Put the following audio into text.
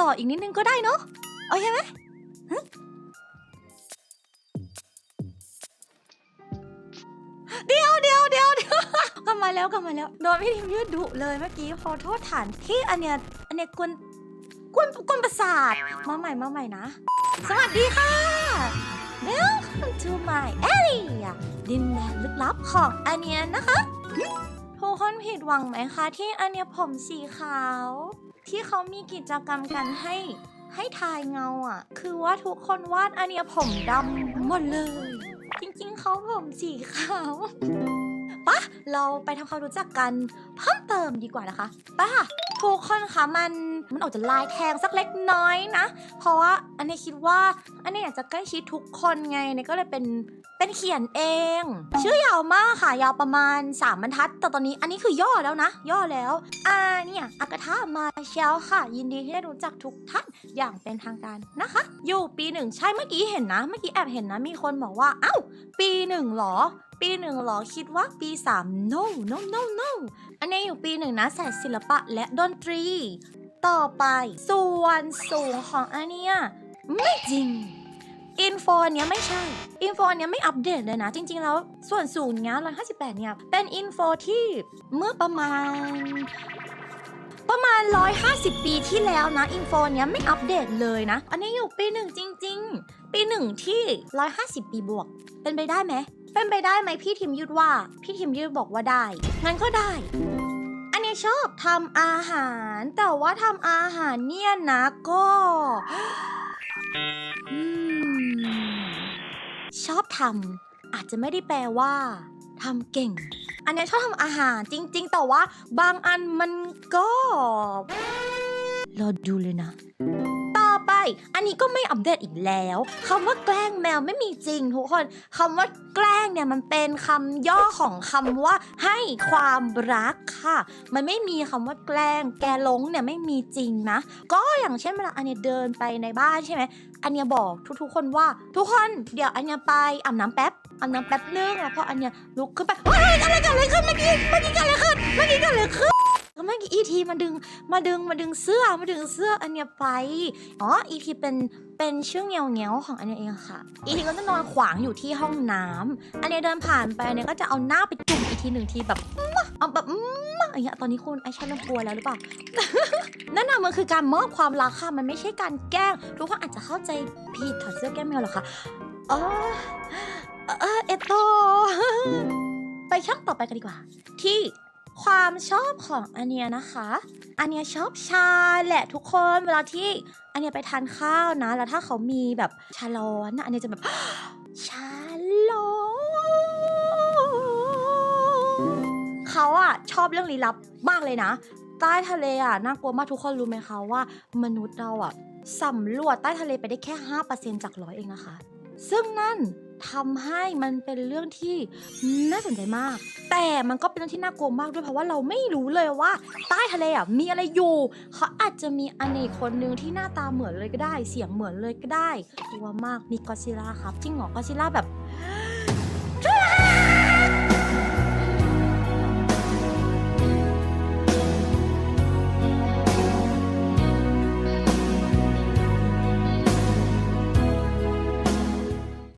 ต่ออีกนิดนึงก็ได้เนาะโอเคไหมเดี๋ยวเดี๋ยวเดี๋ยวเดี๋ยวกลับมาแล้วกลับมาแล้วโดนพี่ทีมยืดดุเลยเมื่อกี้ขอโทษฐานที่อันเนี้ยอันเนี้ยกวนกวนกวนประสาทมาใหม่มาใหม่นะ สวัสดีค่ะ Welcome to my area ดินแดนลึกลับของอันเนี้ยนะคะทุกคนผิดหวังไหมคะที่อันเนี้ยผมสีขาว ที่เขามีกิจกรรมกันให้ให้ทายเงาอะ คือว่าทุกคนวาดอันเนี้ยผมดำหมดเลย จริงๆเขาผมสีขาว เราไปทำความรู้จักกันเพิ่มเติมดีกว่านะคะปะทุกคนคะมันมันออกจะลายแทงสักเล็กน้อยนะ เพราะว่าอันนี้คิดว่า อันนี้อยากจะใกล้ชิดทุกคนไงเนี่ยก็เลยเป็นเป็นเขียนเอง ชื่อยาวมากค่ะ ยาวประมาณ 3บรรทัด แต่ตอนนี้อันนี้คือย่อแล้วนะ ย่อแล้ว อ่าเนี่ยอากาธามาเชลค่ะ ยินดีที่ได้รู้จักทุกท่านอย่างเป็นทางการนะคะ อยู่ปีหนึ่งใช่เมื่อกี้เห็นนะ เมื่อกี้แอบเห็นนะ มีคนบอกว่า เอ้า ปีหนึ่งเหรอ ปีหนึ่งเหรอคิดว่าปี 3 no no no no อันนี้อยู่ปีหนึ่งนะสายศิลปะและดนตรี ต่อไป ส่วนสูงของอันเนี้ยไม่จริงอินโฟนเนี้ยไม่ใช่ อินโฟนเนี้ยไม่อัปเดตเลยนะ จริง ๆ แล้วส่วนสูงเนี้ย158เนี่ย เป็นอินโฟที่เมื่อประมาณ ประมาณ 150 ปีที่แล้วนะ อินโฟเนี้ยไม่อัปเดตเลยนะ อันนี้อยู่ปีหนึ่งจริง ๆ ปีหนึ่งที่ 150 ปีบวก เป็นไปได้ไหม เป็นไปได้ไหมพี่ทิมยืดว่า พี่ทิมยืดบอกว่าได้ งั้นก็ได้ อันนี้ชอบทำอาหาร แต่ว่าทำอาหารเนี่ยนะก็ชอบทำอาจจะไม่ได้แปลว่าทำเก่ง อันเนี้ยชอบทำอาหารจริง ๆ แต่ว่า บางอันมันก็รอดูเลยนะ อันนี้ก็ไม่อัปเดตอีกแล้วคำว่าแกล้งแมวไม่มีจริงทุกคนคำว่าแกล้งเนี่ยมันเป็นคำย่อของคำว่าให้ความรักค่ะ มันไม่มีคำว่าแกล้ง แกหลงเนี่ยไม่มีจริงนะ ก็อย่างเช่นเวลาอันเนี้ยเดินไปในบ้านใช่ไหมอันเนี้ยบอกทุกๆคนว่า ทุกคนเดี๋ยวอันเนี้ยไปอาบน้ำแป๊บอาบน้ำแป๊บนึงแล้วพออันเนี้ยลุกขึ้นไปเฮ้ยอะไรกันอะไรขึ้นเมื่อกี้เมื่อกี้เกันอะไรขึ้นเมื่อกี้เกันอะไรขึ้น มื่อกี้อีทีมาดึงมาดึงมาดึงเสื้อมาดึงเสื้ออันเนี้ยไป อ๋ออีทีเป็นเป็นชื่อเงียวเงียวของอันเนี้ยเองค่ะ อีทีก็จะนอนขวางอยู่ที่ห้องน้ำอันเนี้ยเดินผ่านไปอันเนี้ยก็จะเอาหน้าไปจุ่มอีทีหนึ่งทีแบบเอาแบบอื้ออย่างเงี้ยตอนนี้คุณไอชันเริ่มกลัวแล้วหรือเปล่า นั่นน่ะมันคือการมอบความรักค่ะมันไม่ใช่การแกล้งทุกคนอาจจะเข้าใจผิดถอดเสื้อแก้แมวหรอคะอ๋อเออเอโตไปช่องต่อไปกันดีกว่า ที่ ความชอบของอันเนียนะคะ อันเนียชอบชาแหละทุกคนเวลาที่อันเนียไปทานข้าวนะ แล้วถ้าเขามีแบบชาร้อนนะอันเนียจะแบบ ชาร้อนเขาอะชอบเรื่องลี้ลับมากเลยนะ ใต้ทะเลอะน่ากลัวมากทุกคนรู้ไหมคะว่า มนุษย์เราอะสำรวจใต้ทะเลไปได้แค่ 5%จากร้อยเองนะคะ ซึ่งนั่น ทำให้มันเป็นเรื่องที่น่าสนใจมาก แต่มันก็เป็นเรื่องที่น่ากลัวมากด้วยเพราะว่าเราไม่รู้เลยว่า ใต้ทะเลอะมีอะไรอยู่ เขาอาจจะมีอเนกคนหนึ่งที่หน้าตาเหมือนเลยก็ได้ เสียงเหมือนเลยก็ได้กลัวมากมีกอซิล่าครับจริงเหรอกอซิล่าแบบ